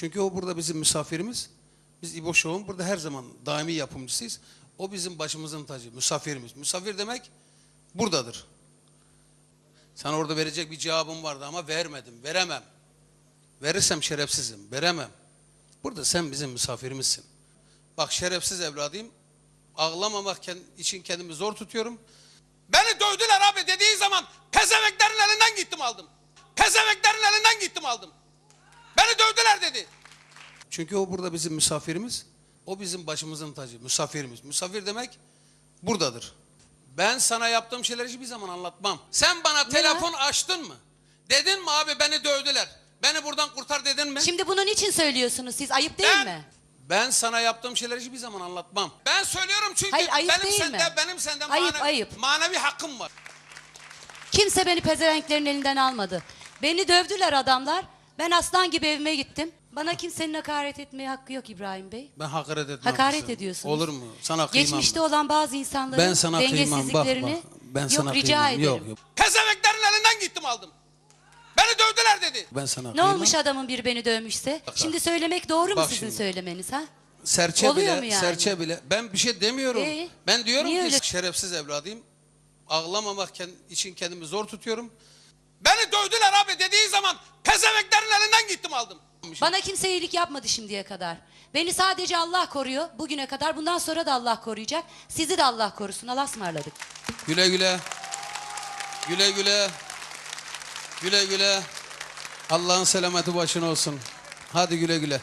Çünkü o burada bizim misafirimiz. Biz İbo Show'un burada her zaman daimi yapımcısıyız. O bizim başımızın tacı, misafirimiz. Misafir demek buradadır. Sana orada verecek bir cevabım vardı ama vermedim, veremem. Verirsem şerefsizim, veremem. Burada sen bizim misafirimizsin. Bak şerefsiz evladıyım. Ağlamamak için kendimi zor tutuyorum. Beni dövdüler abi dediği zaman pezeveklerin elinden gittim aldım. Pezeveklerin elinden gittim aldım. Beni dövdüler dedi. Çünkü o burada bizim misafirimiz. O bizim başımızın tacı, misafirimiz. Misafir demek buradadır. Ben sana yaptığım şeyleri hiçbir zaman anlatmam. Sen bana telefon açtın mı? Dedin mi abi beni dövdüler. Beni buradan kurtar dedin mi? Şimdi bunu niçin söylüyorsunuz siz? Ayıp değil ben, mi? Ben sana yaptığım şeyleri hiçbir zaman anlatmam. Ben söylüyorum çünkü Hayır, ayıp benim değil sende mi? benim sende Ayıp, mane- ayıp. manevi hakkım var. Kimse beni pezevenklerin elinden almadı. Beni dövdüler adamlar. Ben aslan gibi evime gittim. Bana kimsenin hakaret etmeye hakkı yok İbrahim Bey. Ben hakaret etmem. Hakaret kızım. ediyorsunuz. Olur mu? Sana kıymam. Geçmişte olan bazı insanların ben sana kıymam. Bak dengesizliklerini bak. Ben sana yok rica kıymam. ederim. Yok yok. Pezeveklerin elinden gittim aldım. Beni dövdüler dedi. Ben sana Ne kıymam. olmuş adamın biri beni dövmüşse? Bak, Şimdi söylemek doğru mu sizin şimdi. söylemeniz ha? Serçe Oluyor bile, yani? serçe bile. Ben bir şey demiyorum. Ee, ben diyorum ki öyle- şerefsiz evladıyım. Ağlamamak için kendimi zor tutuyorum. Beni dövdüler abi dediği zaman pezeveklerin elinden gittim aldım. Bana kimse iyilik yapmadı şimdiye kadar. Beni sadece Allah koruyor bugüne kadar. Bundan sonra da Allah koruyacak. Sizi de Allah korusun. Allah'a ısmarladık. Güle güle. Güle güle. Güle güle. Allah'ın selameti başına olsun. Hadi güle güle.